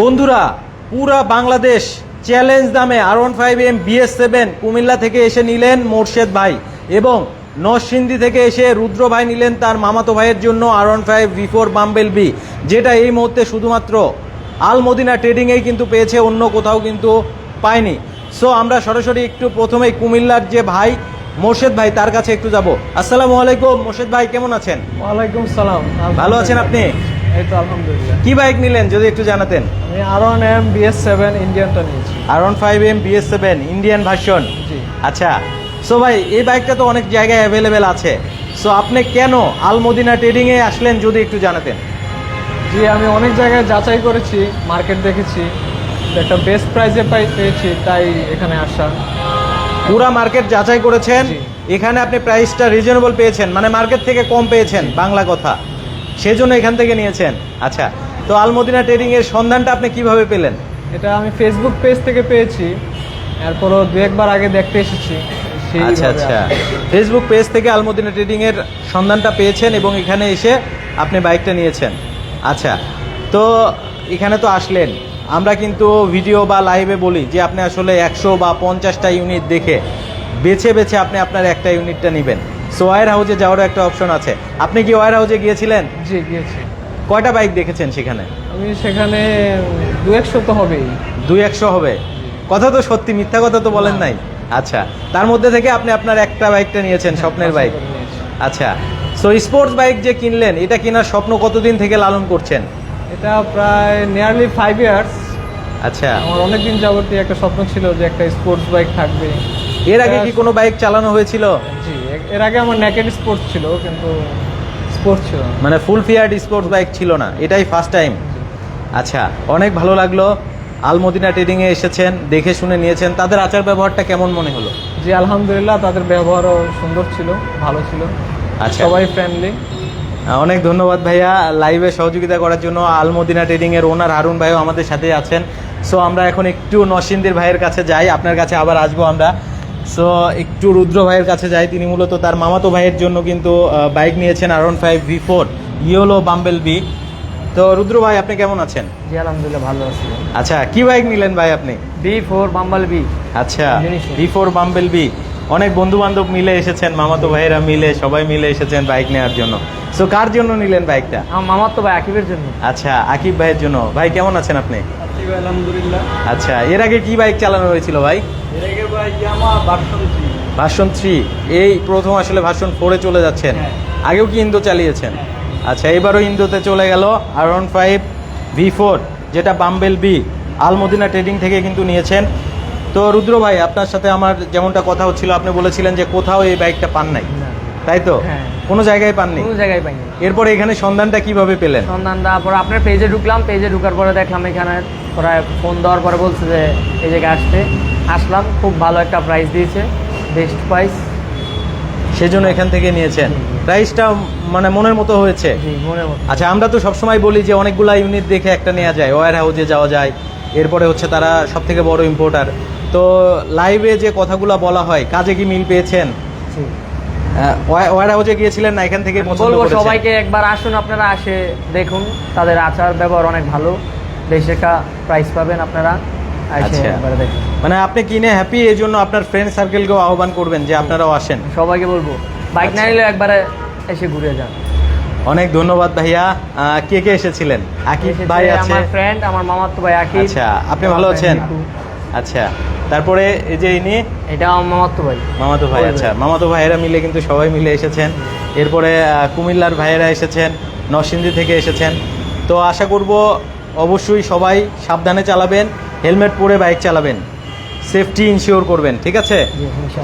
বন্ধুরা পুরা বাংলাদেশ চ্যালেঞ্জ দামে R one five M BS seven Comilla থেকে এসে নিলেন মোর্শেদ ভাই এবং নরসিংদী থেকে এসে রুদ্র ভাই নিলেন তার মামাতো ভাইয়ের জন্য R one five V four bumble bee যেটা এই মুহূর্তে শুধুমাত্র আল মদিনা ট্রেডিংয়েই কিন্তু পেয়েছে অন্য কোথাও কিন্তু পায়নি। সো আমরা সরাসরি একটু প্রথমেই কুমিল্লার যে ভাই মোর্শেদ ভাই তার কাছে একটু যাব। আসসালামু আলাইকুম মোর্শেদ ভাই কেমন আছেন? ওয়ালাইকুম সালাম। ভালো আছেন আপনি? এই তো আলহামদুলিল্লাহ। কি বাইক নিলেন যদি একটু জানাতেন? আমি R one M BS seven ইন্ডিয়ানটা নিয়েছি। R one five M BS seven Indian version জি। আচ্ছা সো ভাই এই বাইকটা তো অনেক জায়গায় অ্যাভেলেবেল আছে। সো আপনি কেন আলমদিনা ট্রেডিংয়ে আসলেন যদি একটু জানাতেন? জি আমি অনেক জায়গায় যাচাই করেছি মার্কেট দেখেছি। একটা বেস্ট প্রাইসে পাই পেয়েছি তাই এখানে আসা। পুরা মার্কেট যাচাই করেছেন? এখানে আপনি প্রাইসটা রিজনেবল পেয়েছেন মানে মার্কেট থেকে কম পেয়েছেন বাংলা কথা। সেজন্য এখান থেকে নিয়েছেন। আচ্ছা তো আলমদিনা ট্রেডিং এর সন্ধানটা আপনি কীভাবে পেলেন? এটা আমি ফেসবুক পেজ থেকে পেয়েছি। এরপরও দু একবার আগে দেখতে এসেছি। আচ্ছা আচ্ছা। ফেসবুক পেজ থেকে আলমদিনা ট্রেডিং এর সন্ধানটা পেয়েছেন এবং এখানে এসে আপনি বাইকটা নিয়েছেন। আচ্ছা তো এখানে তো আসলেন। আমরা কিন্তু ভিডিও বা লাইভে বলি যে আপনি আসলে একশো বা পঞ্চাশটা ইউনিট দেখে বেছে বেছে আপনি আপনার একটা ইউনিটটা নেবেন। সো ওয়ার হাউসে যাওয়ারও একটা অপশন আছে। আপনি কি ওয়ার হাউসে গিয়েছিলেন? জি গিয়েছি। কয়টা বাইক দেখেছেন সেখানে? আমি সেখানে দু একশো তো হবেই। দু একশো হবে। কথা তো সত্যি মিথ্যা কথা তো বলেন নাই। আচ্ছা তার মধ্যে থেকে আপনি আপনার একটা বাইকটা নিয়েছেন স্বপ্নের বাইক। আচ্ছা সো স্পোর্টস বাইক যে কিনলেন এটা কেনার স্বপ্ন কতদিন থেকে লালন করছেন? এটা প্রায় নিয়ারলি ফাইভ ইয়ার্স আচ্ছা। আমার অনেকদিন যাবতীয় একটা স্বপ্ন ছিল যে একটা স্পোর্টস বাইক থাকবে। এর আগে কি কোনো বাইক চালানো হয়েছিল? জি এর আগে আমার নেকেড স্পোর্টস ছিল কিন্তু স্পোর্টস ছিল না। মানে ফুল ফিয়ার্ড স্পোর্টস বাইক ছিল না এটাই ফার্স্ট টাইম আচ্ছা অনেক ভালো লাগল। আলমদিনা ট্রেডিংয়ে এসেছেন দেখে শুনে নিয়েছেন। তাদের আচার ব্যবহারটা কেমন মনে হলো? জি আলহামদুলিল্লাহ তাদের ব্যবহারও সুন্দর ছিল ভালো ছিল। আচ্ছা। সবাই ফ্রেন্ডলি অনেক ধন্যবাদ ভাইয়া লাইভে সহযোগিতা করার জন্য। আলমদিনা ট্রেডিং এর ওনার হারুন ভাইও আমাদের সাথে আছেন। সো আমরা এখন একটু নসিন্দির ভাইয়ের কাছে যাই আপনার কাছে আবার আসব আমরা। সো একটু রুদ্র ভাইয়ের কাছে যাই। তিনি মূলত তার মামাতো ভাইয়ের জন্য কিন্তু বাইক নিয়েছেন R five V four yellow bumble bee তো রুদ্র ভাই আপনি কেমন আছেন? জি আলহামদুলিল্লাহ ভালো আছি। আচ্ছা কি বাইক নিলেন ভাই আপনি? বি ফোর বাম্বাল বি আচ্ছা। ভি ফোর বাম্বেল বি অনেক বন্ধু বান্ধব মিলে এসেছেন মামাতো ভাইয়েরা মিলে সবাই মিলে এসেছেন বাইক নেওয়ার জন্য। সো কার জন্য নিলেন বাইকটা আমার মামাতো ভাই আকিবের জন্য। আচ্ছা আকিব ভাইয়ের জন্য। ভাই কেমন আছেন আপনি? আলহামদুলিল্লাহ। আচ্ছা এর আগে কি বাইক চালানো হয়েছিল ভাই? এর ভার্সন থ্রি। এই প্রথম আসলে ভার্সন ফোরে চলে যাচ্ছেন। হ্যাঁ। আগেও কি ইন্দো চালিয়েছেন? আচ্ছা এবারও ইন্দোতে চলে গেল আর ওয়ান ফাইভ ভি ফোর যেটা বাম্বেল বি আলমদিনা ট্রেডিং থেকে কিন্তু নিয়েছেন। তো রুদ্র ভাই আপনার সাথে আমার যেমনটা কথা হচ্ছিল আপনি বলেছিলেন যে কোথাও এই বাইকটা পান নাই। তাই তো? হ্যাঁ। কোনো জায়গায় পাননি কোনো জায়গায় পাইনি। এরপরে এখানে সন্ধানটা কীভাবে পেলেন? সন্ধান দেওয়ার পর আপনার পেজে ঢুকলাম পেজে ঢুকার পরে দেখলাম এখানে ওরা ফোন দেওয়ার পরে বলছে যে এই জায়গায় আসতে। আসলাম খুব ভালো একটা প্রাইস দিয়েছে বেস্ট প্রাইস সেজন্য এখান থেকে নিয়েছেন। প্রাইসটা মানে মনের মতো হয়েছে। আচ্ছা আমরা তো সবসময় বলি যে অনেকগুলা ইউনিট দেখে একটা নেওয়া যায় ওয়ার হাউজে যাওয়া যায়। এরপরে হচ্ছে তারা সব থেকে বড় ইম্পোর্টার তো লাইভে যে কথাগুলো বলা হয় কাজে কি মিল পেয়েছেন। ওয়ার হাউসে গিয়েছিলেন না এখান থেকে বলব সবাইকে একবার আসুন আপনারা আসে দেখুন। তাদের আচার ব্যবহার অনেক ভালো। বেশ একটা প্রাইস পাবেন আপনারা। আচ্ছা। মানে আপনি কিনে হ্যাপি এই জন্য আপনার ফ্রেন্ড সার্কেলকেও আহ্বান করবেন যে আপনারাও আসেন। সবাইকে বলব। বাইক না আচ্ছা। নিলে একবারে এসে ঘুরে যান। অনেক ধন্যবাদ ভাইয়া। কে কে এসেছিলেন? আকিব এসেছে ভাই আছে। আমার ফ্রেন্ড আমার মামার তো ভাই আকিব। আচ্ছা আপনি ভালো আছেন? আচ্ছা তারপরে এই যে ইনি? এটা আমার মামার তো ভাই। মামাতো ভাই আচ্ছা। মামাতো ভাইয়েরা মিলে কিন্তু সবাই মিলে এসেছেন। এরপরে কুমিল্লার ভাইয়েরা এসেছেন নরসিংদী থেকে এসেছেন। তো আশা করব অবশ্যই সবাই সাবধানে চালাবেন। হেলমেট পরে বাইক চালাবেন। সেফটি ইনশিওর করবেন ঠিক আছে?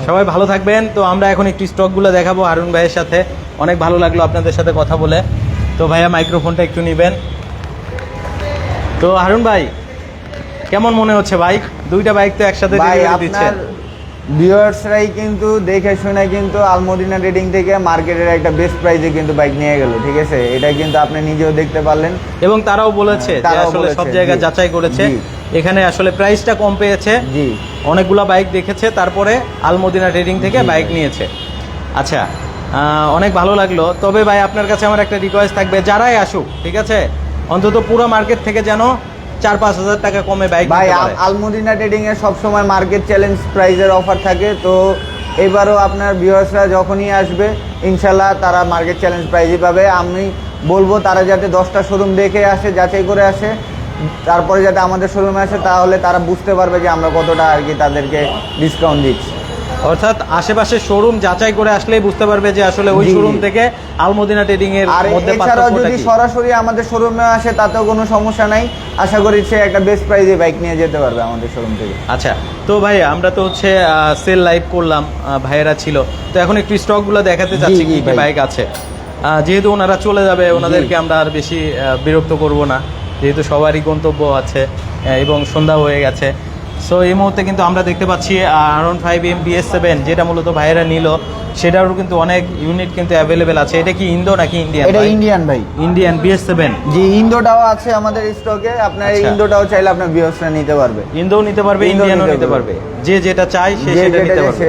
সবাই ভালো থাকবেন। তো আমরা এখন একটু স্টকগুলো দেখাবো। হারুন ভাইয়ের সাথে অনেক ভালো লাগল আপনাদের সাথে কথা বলে। তো ভাইয়া মাইক্রোফোনটা একটু নেবেন। তো হারুন ভাই কেমন মনে হচ্ছে বাইক? দুইটা বাইক তো একসাথে দিচ্ছেন। ভিউয়ার্সরাই কিন্তু দেখে শুনে কিন্তু আলমদিনা রেডিং থেকে মার্কেটের একটা বেস্ট প্রাইসে কিন্তু বাইক নিয়ে গেল ঠিক আছে? এটা কিন্তু আপনি নিজেও দেখতে পারলেন। এবং তারাও বলেছে যে আসলে সব জায়গা যাচাই করেছে। এখানে আসলে প্রাইসটা কম পেয়েছে। জি। অনেকগুলা বাইক দেখেছে তারপরে আলমদিনা রেডিং থেকে বাইক নিয়েছে। আচ্ছা অনেক ভালো লাগল। তবে ভাই আপনার কাছে আমার একটা রিকোয়েস্ট থাকবে যারাই আসুক ঠিক আছে? অন্তত পুরো মার্কেট থেকে যেন চার পাঁচ হাজার টাকা কমে বাইক ভাই আলমদিনা ট্রেডিং এ সবসময় মার্কেট চ্যালেঞ্জ প্রাইজের অফার থাকে। তো এবারও আপনার ভিউয়ার্সরা যখনই আসবে ইনশাল্লাহ তারা মার্কেট চ্যালেঞ্জ প্রাইজই পাবে। আমি বলব তারা যাতে দশটা শোরুম দেখে আসে যাচাই করে আসে তারপরে যাতে আমাদের শোরুমে আসে তাহলে তারা বুঝতে পারবে যে আমরা কতটা আর কি তাদেরকে ডিসকাউন্ট দিচ্ছি। অর্থাৎ আশেপাশে শোরুম যাচাই করে আসলেই বুঝতে পারবে যে আসলে ওই। শোরুম থেকে আলমদিনা ট্রেডিং এর মধ্যে এছাড়াও যদি সরাসরি আমাদের শোরুমে আসে তাতেও কোনো সমস্যা নাই। আশা করি সে একটা বেস্ট প্রাইজে বাইক নিয়ে যেতে পারবে আমাদের শোরুম থেকে। আচ্ছা তো ভাই আমরা তো হচ্ছে সেল লাইভ করলাম ভাইয়েরা ছিল। তো এখন একটু স্টকগুলো দেখাতে চাচ্ছি কি কি বাইক আছে। যেহেতু ওনারা চলে যাবে ওনাদেরকে আমরা আর বেশি বিরক্ত করব না। যেহেতু সবারই গন্তব্য আছে এবং সন্ধ্যা হয়ে গেছে। সো এই মুহূর্তে কিন্তু আমরা দেখতে পাচ্ছি আরন five M B S seven যেটা মূলত ভাইয়েরা নিল সেটারও কিন্তু অনেক ইউনিট কিন্তু অ্যাভেলেবেল আছে। এটা কি ইন্দো নাকি ইন্ডিয়ান এটা ইন্ডিয়ান ভাই। ইন্ডিয়ান বিএস সেভেন জি ইন্দোটাও আছে আমাদের স্টকে আপনার আচ্ছা। ইন্দোটাও চাইলে আপনার বিহসটা নিতে পারবে। ইন্দো নিতে পারবে ইন্ডিয়ানও নিতে পারবে। যে যেটা চাই সে সেটা নিতে পারবে।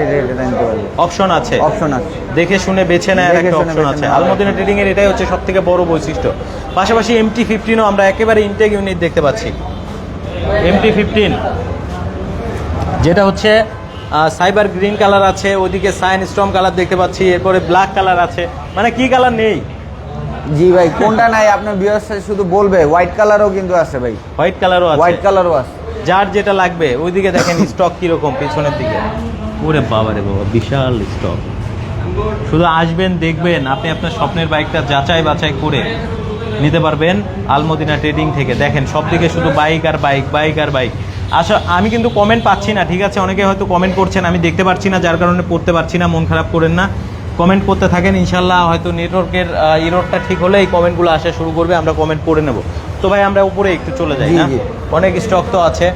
অপশন আছে? অপশন আছে। দেখে শুনে বেছে নেওয়ার দেখে একটা অপশন আছে। আলমদিনা ট্রেডিং এর এটাই হচ্ছে সব থেকে বড় বৈশিষ্ট্য। পাশাপাশি এমটি ফিফটিনও আমরা একেবারে ইনটেক ইউনিট দেখতে পাচ্ছি। এমটি ফিফটিন যেটা হচ্ছে সাইবার গ্রিন কালার আছে ওইদিকে সাইন স্ট্রম কালার দেখতে পাচ্ছি এরপরে ব্ল্যাক কালার আছে। মানে কি কালার নেই? জি ভাই কোনটা নাই? আপনার বিহসটা শুধু বলবে হোয়াইট কালারও কিন্তু আছে ভাই। হোয়াইট কালারও আছে। হোয়াইট কালারও আছে। যার যেটা লাগবে ওইদিকে দেখেন স্টক কীরকম পিছনের দিকে। ওরে বাবা রে বাবা বিশাল স্টক শুধু আসবেন দেখবেন আপনি আপনার স্বপ্নের বাইকটা যাচাই বাছাই করে নিতে পারবেন আলমদিনা ট্রেডিং থেকে। দেখেন সব দিকে শুধু বাইক আর বাইক বাইক আর বাইক আচ্ছা আমি কিন্তু কমেন্ট পাচ্ছি না ঠিক আছে? অনেকে হয়তো কমেন্ট করছেন আমি দেখতে পাচ্ছি না যার কারণে পড়তে পারছি না মন খারাপ করেন না। কমেন্ট করতে থাকেন ইনশাল্লাহ হয়তো নেটওয়ার্কের ইরোডটা ঠিক হলে এই কমেন্টগুলো আসা শুরু করবে আমরা কমেন্ট করে নেব। তো ভাই আমরা উপরে একটু চলে যাই না? অনেক স্টক তো আছে।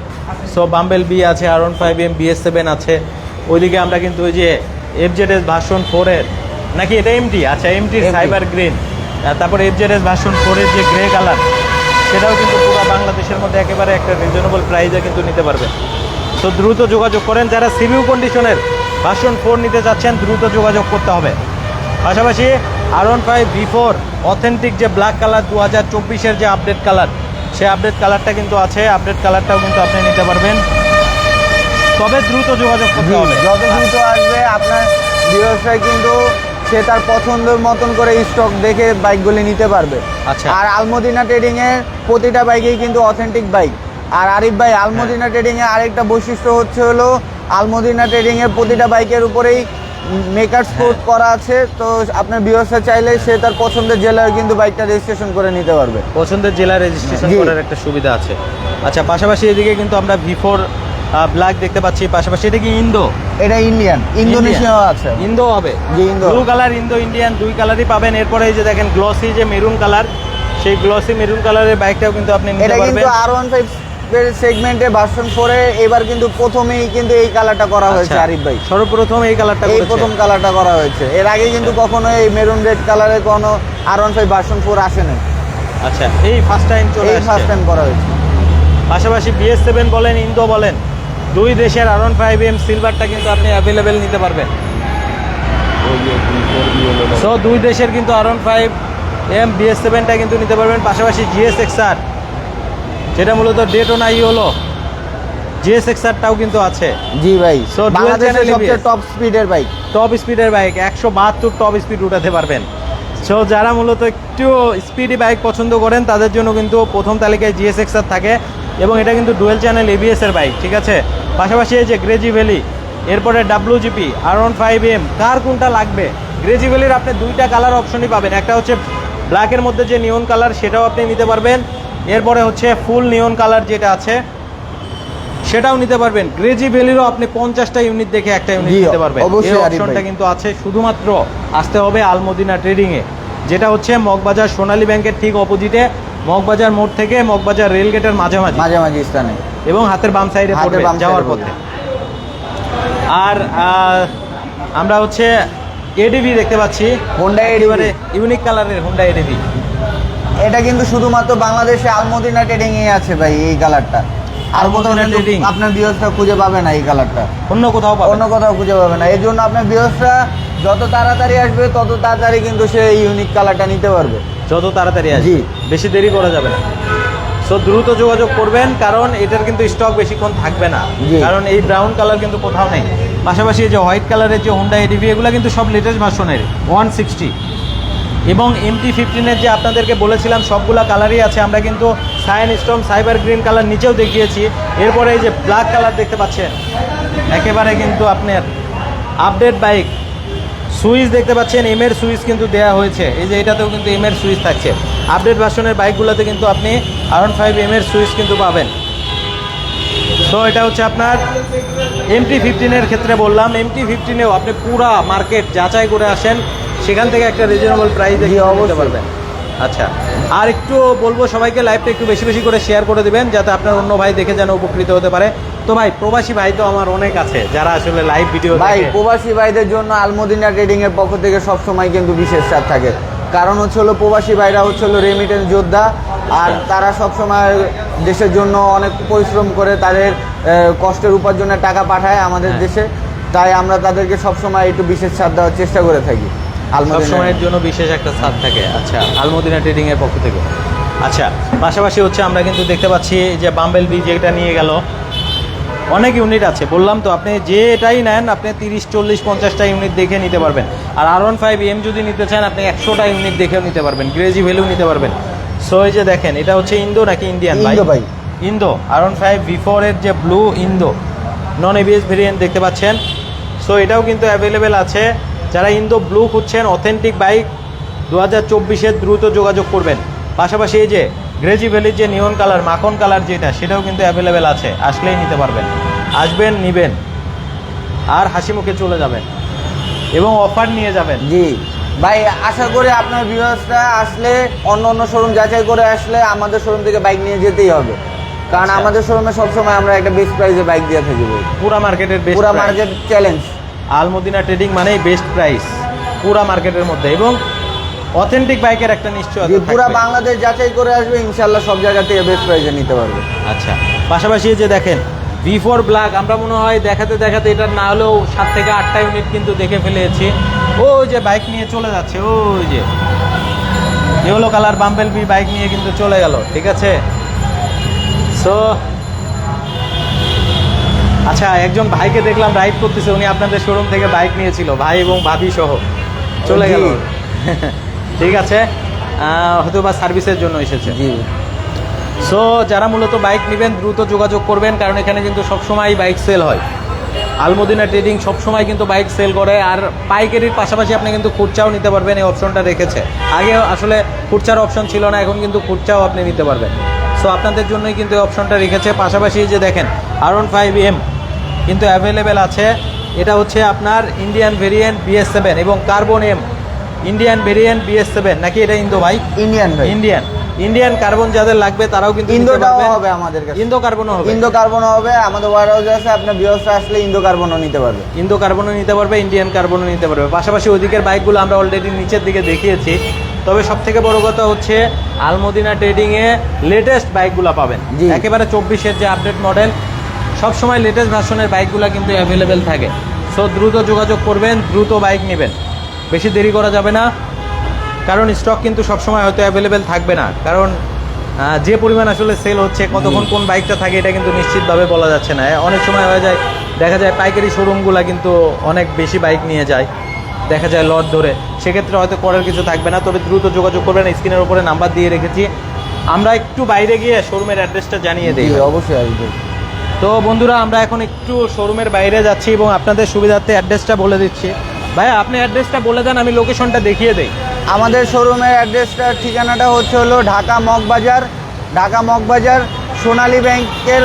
সো বাম্বেল বি আছে R one five M BS seven আছে। ওইদিকে আমরা কিন্তু ওই যে এফ জেড এস ভার্সন ফোরের নাকি এটা এমটি আচ্ছা এমটি সাইবার গ্রিন তারপরে এফ জেড এস ভার্সন ফোরের যে গ্রে কালার সেটাও কিন্তু বাংলাদেশের মধ্যে একেবারে একটা রিজনেবল প্রাইজে কিন্তু নিতে পারবে তো দ্রুত যোগাযোগ করেন যারা সিভিউ কন্ডিশনের ভার্সন ফোর নিতে চাচ্ছেন দ্রুত যোগাযোগ করতে হবে। পাশাপাশি R one five V four authentic যে ব্ল্যাক কালার দু হাজার চব্বিশের যে আপডেট কালার সে আপডেট কালারটা কিন্তু আছে আপডেট কালারটাও কিন্তু আপনি নিতে পারবেন। তবে দ্রুত যোগাযোগ করতে হবে। যত দ্রুত আসবে আপনার ব্যবসায় কিন্তু সে তার পছন্দের মতন করে স্টক দেখে বাইকগুলি নিতে পারবে। আচ্ছা। আর আলমদিনা ট্রেডিং এর প্রতিটা বাইকেই কিন্তু অথেন্টিক বাইক আর আরিফ ভাই আলমদিনা ট্রেডিং এর আরেকটা বৈশিষ্ট্য হচ্ছে হলো আলমদিনা ট্রেডিং এর প্রতিটা বাইকের উপরেই মেকার্স কোড করা আছে। তো আপনার ব্যবসা চাইলে সে তার পছন্দের জেলায় কিন্তু বাইকটা রেজিস্ট্রেশন করে নিতে পারবে। পছন্দের জেলা রেজিস্ট্রেশন করার একটা সুবিধা আছে। আচ্ছা পাশাপাশি এদিকে কিন্তু আমরা ভি ফোর ব্ল্যাক দেখতে পাচ্ছি পাশাপাশি এটা কি ইন্দো? এটা ইন্ডিয়ান ইন্দোনেশিয়াও আছে। ইন্দো হবে। Indo. Blue colour Indo Indian দুই কালারই পাবেন। এরপরে এই যে দেখেন গ্লসি যে মেরুন কালার সেই গ্লসি মেরুন কালারের বাইকটাও কিন্তু আপনি নিতে এটা পারবেন। কিন্তু আর ওয়ান ফাইভ সেগমেন্টে ভার্সন ফোরে এবার কিন্তু প্রথমেই কিন্তু এই কালারটা করা হয়েছে আচ্ছা, আরিফ ভাই। সর্বপ্রথম এই কালারটা এই প্রথম কালারটা করা হয়েছে। এর আগে কিন্তু কখনো এই মেরুন রেড কালারে কোনো R one five version four আসে না আচ্ছা এই ফার্স্ট টাইম চলে এই ফার্স্ট টাইম করা হয়েছে। পাশাপাশি বিএস সেভেন বলেন ইন্দো বলেন। দুই দেশের আর ওয়ান ফাইভ এম সিলভারটা কিন্তু আপনি অ্যাভেলেবেল নিতে পারবেন। সো দুই দেশের কিন্তু R one five M BS সেভেনটা কিন্তু নিতে পারবেন পাশাপাশি জিএস এক্সআর যেটা মূলত ডেটোনা হলো জিএস এক্সআরটাও কিন্তু আছে। জি ভাই বাংলাদেশের সবচেয়ে টপ স্পিডের বাইক টপ স্পিডের বাইক একশো বাহাত্তর টপ স্পিড উঠাতে পারবেন। সো যারা মূলত একটু স্পিডি বাইক পছন্দ করেন তাদের জন্য কিন্তু প্রথম তালিকায় জিএস এক্সআর থাকে। এবং এটা কিন্তু ডুয়েল চ্যানেল এবিএস এর বাইক ঠিক আছে? পাশাপাশি এই যে গ্রেজি ভ্যালি এরপরে W GP R one five M কার কোনটা লাগবে? গ্রেজি ভ্যালির আপনি দুইটা কালার অপশনই পাবেন। একটা হচ্ছে ব্ল্যাকের মধ্যে যে নিয়ন কালার সেটাও আপনি নিতে পারবেন। এরপরে হচ্ছে ফুল নিয়ন কালার যেটা আছে সেটাও নিতে পারবেন। গ্রেজি ভ্যালিরও আপনি পঞ্চাশটা ইউনিট দেখে একটা ইউনিট নিতে পারবেন। এই অপশনটা কিন্তু আছে শুধুমাত্র আসতে হবে আলমদিনা ট্রেডিংয়ে যেটা হচ্ছে মগবাজার সোনালী ব্যাংকের ঠিক অপোজিটে মগবাজার মোড় থেকে মগবাজার রেল গেটের মাঝামাঝি। মাঝামাঝি স্থানে। এবং হাতের বাম সাইডে পড়বে যাওয়ার পথে। আর আমরা হচ্ছে এডিভি দেখতে পাচ্ছি। Honda এডিভি ইউনিক কালারের হোন্ডা এডিভি এটা কিন্তু শুধুমাত্র বাংলাদেশে আলমদিনা ট্রেডিং এ আছে ভাই এই কালারটা আর কোথাও আপনার বিহসটা খুঁজে পাবে না এই কালারটা অন্য কোথাও অন্য কোথাও খুঁজে পাবে না। এই জন্য আপনার বিহসটা যত তাড়াতাড়ি আসবে তত তাড়াতাড়ি কিন্তু সে ইউনিক কালারটা নিতে পারবে। যত তাড়াতাড়ি আসবে। বেশি দেরি করা যাবে না। সো দ্রুত যোগাযোগ করবেন কারণ এটার কিন্তু স্টক বেশিক্ষণ থাকবে না। কারণ এই ব্রাউন কালার কিন্তু কোথাও নেই। পাশাপাশি যে হোয়াইট কালারের যে হোন্ডা এডিভি এগুলো কিন্তু সব লেটেস্ট ভার্সনের ওয়ান সিক্সটি এবং এমটি ফিফটিনের যে আপনাদেরকে বলেছিলাম সবগুলা কালারই আছে। আমরা কিন্তু cyan stone cyber green colour নিচেও দেখিয়েছি। এরপরে এই যে ব্ল্যাক কালার দেখতে পাচ্ছেন একেবারে কিন্তু আপনার আপডেট বাইক সুইচ দেখতে পাচ্ছেন এম এর সুইচ কিন্তু দেওয়া হয়েছে। এই যে এটাতেও কিন্তু এম এর সুইচ থাকছে। আপডেট ভার্সনের বাইকগুলোতে কিন্তু আপনি আর ফাইভ এম এর সুইচ কিন্তু পাবেন। সো এটা হচ্ছে আপনার এমটি ফিফটিনের ক্ষেত্রে বললাম। এমটি ফিফটিনেও আপনি পুরা মার্কেট যাচাই করে আসেন। সেখান থেকে একটা রিজনেবল প্রাইসে অবশ্যই। পারবেন। আচ্ছা। আর একটু বলব সবাইকে লাইভটা একটু বেশি বেশি করে শেয়ার করে দিবেন যাতে আপনার অন্য ভাই দেখে যেন উপকৃত হতে পারে। তো ভাই প্রবাসী ভাই তো আমার অনেক আছে যারা আসলে লাইভ ভিডিও ভাই প্রবাসী ভাইদের জন্য আলমদিনা ট্রেডিং এর পক্ষ থেকে সব সময় কিন্তু বিশেষ ছাড় থাকে। কারণ হচ্ছে হলো প্রবাসী ভাইরা হচ্ছে হলো রেমিটেন্স যোদ্ধা আর তারা সব সময় দেশের জন্য অনেক পরিশ্রম করে তাদের কষ্টের উপার্জনের টাকা পাঠায় আমাদের হ্যাঁ। দেশে। তাই আমরা তাদেরকে সব সময় একটু বিশেষ ছাড় দেওয়ার চেষ্টা করে থাকি। সব সময়ের জন্য বিশেষ একটা ছাদ থাকে। আচ্ছা আলমদিনা ট্রেডিং এর পক্ষ থেকে। আচ্ছা পাশাপাশি হচ্ছে আমরা কিন্তু দেখতে পাচ্ছি যে বাম্বেল বি যেটা নিয়ে গেল। অনেক ইউনিট আছে। বললাম তো আপনি যে এটাই নেন আপনি তিরিশ চল্লিশ পঞ্চাশটা ইউনিট দেখে নিতে পারবেন। R R one five M যদি নিতে চান আপনি একশোটা ইউনিট দেখেও নিতে পারবেন। গ্রেজি ভ্যালু নিতে পারবেন। সো এই যে দেখেন এটা হচ্ছে ইন্দো নাকি ইন্ডিয়ান ইন্দো ভাই। Indo R one five V এর যে blue Indo non ABS variant দেখতে পাচ্ছেন। সো এটাও কিন্তু অ্যাভেলেবেল আছে। যারা ইন্দো ব্লু খুঁজছেন অথেন্টিক বাইক দু হাজার চব্বিশে দ্রুত যোগাযোগ করবেন। পাশাপাশি এই যে গ্রেজি ভ্যালির যে নিয়ন কালার মাখন কালার যেটা সেটাও কিন্তু অ্যাভেলেবেল আছে। আসলেই নিতে পারবেন। আসবেন নিবেন। আর হাসি মুখে চলে যাবেন। এবং অফার নিয়ে যাবেন। জি। ভাই আশা করি আপনার ভিউয়ার্সরা আসলে অন্য অন্য শোরুম যাচাই করে আসলে আমাদের শোরুম থেকে বাইক নিয়ে যেতেই হবে। কারণ আচ্ছা। আমাদের শোরুমে সবসময় আমরা একটা বেস্ট প্রাইসে বাইক দিয়ে থাকি পুরা মার্কেটের বেস্ট পুরা মার্কেট চ্যালেঞ্জ আলমদিনা ট্রেডিং মানেই বেস্ট প্রাইস পুরা মার্কেটের মধ্যে এবং অথেন্টিক বাইকের একটা নিশ্চয়তা যে পুরা বাংলাদেশ যাচাই করে আসবে ইনশাল্লাহ সব জায়গা থেকে বেস্ট প্রাইসে নিতে পারবে। আচ্ছা পাশাপাশি যে দেখেন ভি ফোর ব্ল্যাক আমরা মনে হয় দেখাতে দেখাতে এটা না হলেও সাত থেকে আটটা ইউনিট কিন্তু দেখে ফেলেছি। ও যে বাইক নিয়ে চলে যাচ্ছে ওই যে yellow colour bumble bee bike নিয়ে কিন্তু চলে গেল ঠিক আছে? সো আচ্ছা একজন ভাইকে দেখলাম রাইড করতেছে উনি আপনাদের শোরুম থেকে বাইক নিয়েছিল ভাই এবং ভাবি সহ। চলে গেল। ঠিক আছে। হয়তো বা সার্ভিসের জন্য এসেছে। জি। সো যারা মূলত বাইক নেবেন দ্রুত যোগাযোগ করবেন কারণ এখানে কিন্তু সবসময় বাইক সেল হয়। আলমদিনা ট্রেডিং সবসময় কিন্তু বাইক সেল করে আর পাইকারির পাশাপাশি আপনি কিন্তু খুচরাও নিতে পারবেন এই অপশনটা রেখেছে। আগে আসলে খুচরার অপশন ছিল না এখন কিন্তু খুচরাও আপনি নিতে পারবেন। সো আপনাদের জন্যই কিন্তু এই অপশনটা রেখেছে। পাশাপাশি যে দেখেন আর ওয়ান ফাইভ এম কিন্তু অ্যাভেলেবেল আছে। এটা হচ্ছে আপনার ইন্ডিয়ান ভেরিয়েন্ট বিএস সেভেন এবং carbon M Indian variant BS seven নাকি এটা ইন্দো ভাই? ইন্ডিয়ান ইন্ডিয়ান ইন্ডিয়ান কার্বন যাদের লাগবে তারাও কিন্তু নিতে ইন্দোটাও। হবে আমাদের কাছে। ইন্দো কার্বনও হবে। ইন্দো কার্বন হবে আমাদের ওয়ার হাউসে আছে আপনার ভিউয়ার্সরা আসলে ইন্দো কার্বনও নিতে পারবে। ইন্দো কার্বনও নিতে পারবে ইন্ডিয়ান কার্বনও নিতে পারবে। পাশাপাশি ওদিকের বাইকগুলো আমরা অলরেডি নিচের দিকে দেখিয়েছি। তবে সব থেকে বড় কথা হচ্ছে আলমদিনা ট্রেডিং এ লেটেস্ট বাইকগুলো পাবেন। একেবারে চব্বিশের যে আপডেট মডেল সব সময় লেটেস্ট ভার্সনের বাইকগুলো কিন্তু অ্যাভেলেবেল থাকে। সো দ্রুত যোগাযোগ করবেন দ্রুত বাইক নেবেন। বেশি দেরি করা যাবে না কারণ স্টক কিন্তু সবসময় হয়তো অ্যাভেলেবেল থাকবে না। কারণ যে পরিমাণ আসলে সেল হচ্ছে কতক্ষণ কোন বাইকটা থাকে এটা কিন্তু নিশ্চিতভাবে বলা যাচ্ছে না। অনেক সময় হয়ে যায় দেখা যায় পাইকারি শোরুমগুলো কিন্তু অনেক বেশি বাইক নিয়ে যায়। দেখা যায় লট ধরে। সেক্ষেত্রে হয়তো করার কিছু থাকবে না তবে দ্রুত যোগাযোগ করবেন। স্ক্রিনের উপরে নাম্বার দিয়ে রেখেছি। আমরা একটু বাইরে গিয়ে শোরুমের অ্যাড্রেসটা জানিয়ে দিই। অবশ্যই আসবে। তো বন্ধুরা, আমরা এখন একটু শোরুমের বাইরে যাচ্ছি এবং আপনাদের সুবিধার্থে অ্যাড্রেসটা বলে দিচ্ছি। ভাইয়া, আপনি অ্যাড্রেসটা বলে দেন, আমি লোকেশনটা দেখিয়ে দেই। আমাদের শোরুমের অ্যাড্রেসটা ঠিকানাটা হচ্ছে হলো ঢাকা মগবাজার ঢাকা মগবাজার সোনালী ব্যাংকের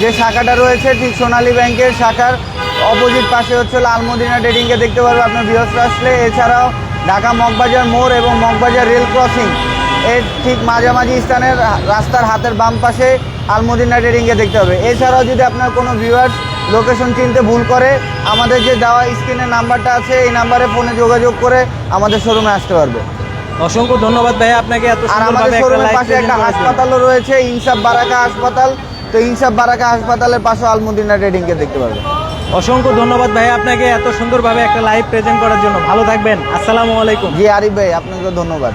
যে শাখাটা রয়েছে, ঠিক সোনালী ব্যাংকের শাখার অপোজিট পাশে হচ্ছে আলমদিনা ট্রেডিংকে দেখতে পারবে আপনার বৃহস্পতি আসলে এছাড়াও ঢাকা মগবাজার মোড় এবং মগবাজার রেল ক্রসিং এর ঠিক মাঝামাঝি স্থানের রাস্তার হাতের বাম পাশে আলমদিনা ট্রেডিংকে দেখতে হবে। এছাড়াও যদি আপনার কোনো ভিউয়ার্স লোকেশন চিনতে ভুল করে আমাদের যে দেওয়া স্ক্রিনের নাম্বারটা আছে এই নাম্বারে ফোনে যোগাযোগ করে আমাদের শোরুমে আসতে পারবে। অসংখ্য ধন্যবাদ ভাইয়া আপনাকে এত আর আমাদের শোরুমের পাশে একটা হাসপাতালও রয়েছে ইনসাফ বারাকা হাসপাতাল। তো ইনসাফ বারাকা হাসপাতালের পাশে আলমদিনা ট্রেডিংকে দেখতে পারবে। অসংখ্য ধন্যবাদ ভাইয়া আপনাকে এত সুন্দরভাবে একটা লাইভ প্রেজেন্ট করার জন্য। ভালো থাকবেন। আসসালামু আলাইকুম। জি আরিফ ভাই আপনাকে ধন্যবাদ।